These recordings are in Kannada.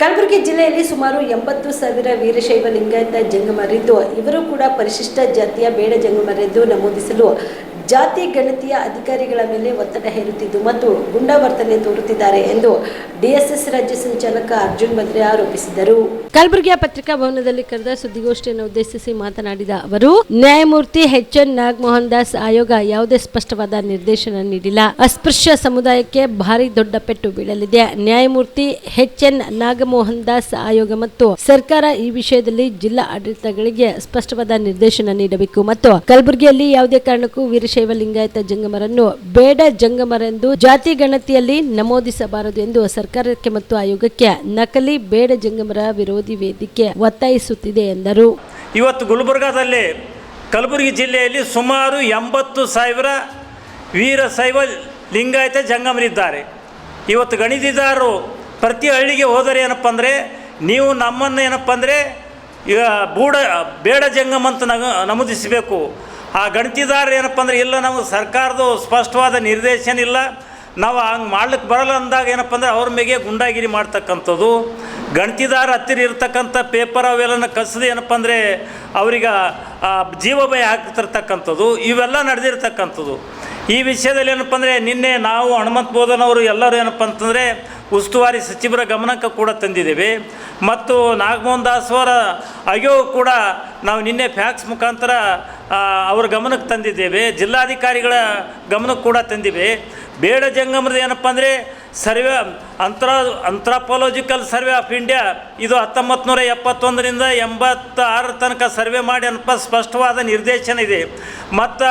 ಕಲಬುರಗಿ ಜಿಲ್ಲೆಯಲ್ಲಿ ಸುಮಾರು ಎಂಬತ್ತು ಸಾವಿರ ವೀರಶೈವ ಲಿಂಗಾಯತ ಜಂಗಮರಿದ್ದು, ಇವರು ಕೂಡ ಪರಿಶಿಷ್ಟ ಜಾತಿಯ ಬೇಡ ಜಂಗಮರೆಂದು ನಮೂದಿಸಲು ಜಾತಿ ಗಣತಿಯ ಅಧಿಕಾರಿಗಳ ಮೇಲೆ ಒತ್ತಡ ಹೇರುತ್ತಿದ್ದು ಮತ್ತು ಗುಂಡಾವರ್ತನೆ ತೋರುತ್ತಿದ್ದಾರೆ ಎಂದು ಡಿಎಸ್ಎಸ್ ರಾಜ್ಯ ಸಂಚಾಲಕ ಅರ್ಜುನ್ ಬದ್ರೆ ಆರೋಪಿಸಿದರು. ಕಲಬುರಗಿಯ ಪತ್ರಿಕಾ ಭವನದಲ್ಲಿ ಕರೆದ ಸುದ್ದಿಗೋಷ್ಠಿಯನ್ನು ಉದ್ದೇಶಿಸಿ ಮಾತನಾಡಿದ ಅವರು, ನ್ಯಾಯಮೂರ್ತಿ ಎಚ್ ಎನ್ ನಾಗಮೋಹನ್ ದಾಸ್ ಆಯೋಗ ಯಾವುದೇ ಸ್ಪಷ್ಟವಾದ ನಿರ್ದೇಶನ ನೀಡಿಲ್ಲ. ಅಸ್ಪೃಶ್ಯ ಸಮುದಾಯಕ್ಕೆ ಭಾರಿ ದೊಡ್ಡ ಪೆಟ್ಟು ಬೀಳಲಿದೆ. ನ್ಯಾಯಮೂರ್ತಿ ಎಚ್ ಎನ್ ನಾಗಮೋಹನ್ ದಾಸ್ ಆಯೋಗ ಮತ್ತು ಸರ್ಕಾರ ಈ ವಿಷಯದಲ್ಲಿ ಜಿಲ್ಲಾ ಆಡಳಿತಗಳಿಗೆ ಸ್ಪಷ್ಟವಾದ ನಿರ್ದೇಶನ ನೀಡಬೇಕು ಮತ್ತು ಕಲಬುರಗಿಯಲ್ಲಿ ಯಾವುದೇ ಕಾರಣಕ್ಕೂ ವೀರಶೈವ ಲಿಂಗಾಯತ ಜಂಗಮರನ್ನು ಬೇಡ ಜಂಗಮರೆಂದು ಜಾತಿ ಗಣತಿಯಲ್ಲಿ ನಮೂದಿಸಬಾರದು ಎಂದು ಸರ್ಕಾರಕ್ಕೆ ಮತ್ತು ಆಯೋಗಕ್ಕೆ ನಕಲಿ ಬೇಡ ಜಂಗಮರ ವಿರೋಧಿ ವೇದಿಕೆ ಒತ್ತಾಯಿಸುತ್ತಿದೆ ಎಂದರು. ಇವತ್ತು ಗುಲ್ಬರ್ಗಾದಲ್ಲಿ ಕಲಬುರಗಿ ಜಿಲ್ಲೆಯಲ್ಲಿ ಸುಮಾರು ಎಂಬತ್ತು ಸಾವಿರ ವೀರಶೈವ ಲಿಂಗಾಯತ ಜಂಗಮರಿದ್ದಾರೆ. ಇವತ್ತು ಗಣಿತಿದಾರರು ಪ್ರತಿ ಹಳ್ಳಿಗೆ ಹೋದರೆ ಏನಪ್ಪ ಅಂದರೆ, ನೀವು ನಮ್ಮನ್ನು ಏನಪ್ಪ ಅಂದರೆ ಬೂಡ, ಬೇಡ ಜಂಗಮ ಅಂತ ನಮೂದಿಸಬೇಕು. ಆ ಗಣತಿದಾರ ಏನಪ್ಪ ಅಂದ್ರೆ, ಇಲ್ಲ ನಮಗೆ ಸರ್ಕಾರದ್ದು ಸ್ಪಷ್ಟವಾದ ನಿರ್ದೇಶನ ಇಲ್ಲ ನಾವು ಹಂಗೆ ಮಾಡ್ಲಿಕ್ಕೆ ಬರಲ್ಲ ಅಂದಾಗ ಏನಪ್ಪ ಅಂದ್ರೆ, ಅವ್ರ ಮೇಲೆ ಗುಂಡಾಗಿರಿ ಮಾಡ್ತಕ್ಕಂಥದ್ದು. ಗಣತಿದಾರ ಹತ್ತಿರ ಇರ್ತಕ್ಕಂಥ ಪೇಪರ್ ಅವೆಲ್ಲನ ಕಸದು ಏನಪ್ಪ ಅಂದರೆ, ಅವ್ರಿಗೆ ಜೀವ ಭಯ ಹಾಕ್ತಿರ್ತಕ್ಕಂಥದ್ದು ಇವೆಲ್ಲ ನಡೆದಿರ್ತಕ್ಕಂಥದ್ದು. ಈ ವಿಷಯದಲ್ಲಿ ಏನಪ್ಪ ಅಂದರೆ, ನಿನ್ನೆ ನಾವು ಹನುಮಂತ ಬೋಧನವರು ಎಲ್ಲರೂ ಏನಪ್ಪ ಅಂತಂದರೆ, ಉಸ್ತುವಾರಿ ಸಚಿವರ ಗಮನಕ್ಕೆ ಕೂಡ ತಂದಿದ್ದೇವೆ. ಮತ್ತು ನಾಗಮೋಹನ್ ದಾಸ್ ಅವರ ಅಯ್ಯೋ ಕೂಡ ನಾವು ನಿನ್ನೆ ಫ್ಯಾಕ್ಸ್ ಮುಖಾಂತರ ಅವ್ರ ಗಮನಕ್ಕೆ ತಂದಿದ್ದೇವೆ. ಜಿಲ್ಲಾಧಿಕಾರಿಗಳ ಗಮನಕ್ಕೆ ಕೂಡ ತಂದಿವೆ. ಬೇಡ ಜಂಗಮದ ಏನಪ್ಪ ಅಂದರೆ ಸರ್ವೆ, ಅಂತ್ರ ಅಂಥ್ರಾಪಾಲಜಿಕಲ್ ಸರ್ವೆ ಆಫ್ ಇಂಡಿಯಾ ಇದು ಹತ್ತೊಂಬತ್ತು ನೂರ ಎಪ್ಪತ್ತೊಂದರಿಂದ ಎಂಬತ್ತಾರರ ತನಕ ಸರ್ವೆ ಮಾಡಿ ಅನ್ಪ ಸ್ಪಷ್ಟವಾದ ನಿರ್ದೇಶನ ಇದೆ. ಮತ್ತು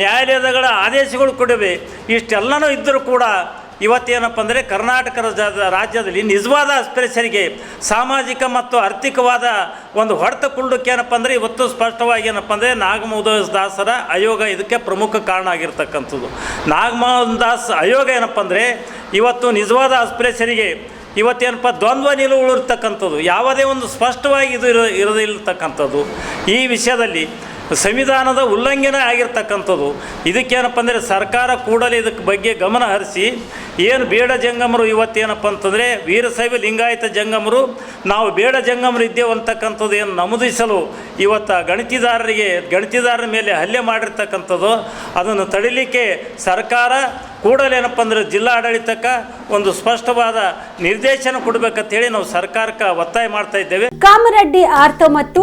ನ್ಯಾಯಾಲಯಗಳ ಆದೇಶಗಳು ಕೊಡಿವೆ. ಇಷ್ಟೆಲ್ಲನೂ ಇದ್ದರೂ ಕೂಡ ಇವತ್ತೇನಪ್ಪ ಅಂದರೆ ಕರ್ನಾಟಕ ರಾಜ್ಯದ ರಾಜ್ಯದಲ್ಲಿ ನಿಜವಾದ ಅಸ್ಪೃಶ್ಯರಿಗೆ ಸಾಮಾಜಿಕ ಮತ್ತು ಆರ್ಥಿಕವಾದ ಒಂದು ಹೊಡೆತ ಕುಳ್ಳಕ್ಕೆ ಏನಪ್ಪ ಅಂದರೆ ಇವತ್ತು ಸ್ಪಷ್ಟವಾಗಿ ಏನಪ್ಪ ಅಂದರೆ ನಾಗಮೋಹನ್ ದಾಸರ ಆಯೋಗ ಇದಕ್ಕೆ ಪ್ರಮುಖ ಕಾರಣ ಆಗಿರ್ತಕ್ಕಂಥದ್ದು. ನಾಗಮೋಹನ್ ದಾಸ್ ಆಯೋಗ ಏನಪ್ಪ ಅಂದರೆ ಇವತ್ತು ನಿಜವಾದ ಅಸ್ಪೃಶ್ಯರಿಗೆ ಇವತ್ತೇನಪ್ಪ ದ್ವಂದ್ವ ನಿಲುವು ಉಳಿರ್ತಕ್ಕಂಥದ್ದು. ಯಾವುದೇ ಒಂದು ಸ್ಪಷ್ಟವಾಗಿ ಇದು ಇರ ಇರದಿರ್ತಕ್ಕಂಥದ್ದು ಈ ವಿಷಯದಲ್ಲಿ ಸಂವಿಧಾನದ ಉಲ್ಲಂಘನೆ ಆಗಿರ್ತಕ್ಕಂಥದ್ದು. ಇದಕ್ಕೇನಪ್ಪ ಅಂದರೆ ಸರ್ಕಾರ ಕೂಡಲೇ ಇದಕ್ಕೆ ಬಗ್ಗೆ ಗಮನ ಹರಿಸಿ, ಏನು ಬೇಡ ಜಂಗಮರು, ಇವತ್ತೇನಪ್ಪ ಅಂತಂದರೆ ವೀರಶೈವ ಲಿಂಗಾಯತ ಜಂಗಮರು, ನಾವು ಬೇಡ ಜಂಗಮರು ಇದ್ದೇವೆ ಅಂತಕ್ಕಂಥದ್ದು ಏನು ನಮೂದಿಸಲು ಇವತ್ತು ಗಣಿತಿದಾರರಿಗೆ ಗಣಿತಿದಾರರ ಮೇಲೆ ಹಲ್ಲೆ ಮಾಡಿರ್ತಕ್ಕಂಥದ್ದು, ಅದನ್ನು ತಡಿಲಿಕ್ಕೆ ಸರ್ಕಾರ ಕೂಡಲೇ ಏನಪ್ಪ ಅಂದರೆ ಜಿಲ್ಲಾ ಆಡಳಿತಕ್ಕೆ ಒಂದು ಸ್ಪಷ್ಟವಾದ ನಿರ್ದೇಶನ ಕೊಡಬೇಕಂತೇಳಿ ನಾವು ಸರ್ಕಾರಕ್ಕೆ ಒತ್ತಾಯ ಮಾಡ್ತಾ ಇದ್ದೇವೆ. ಕಾಮರೆಡ್ಡಿ ಆರ್ತ ಮತ್ತು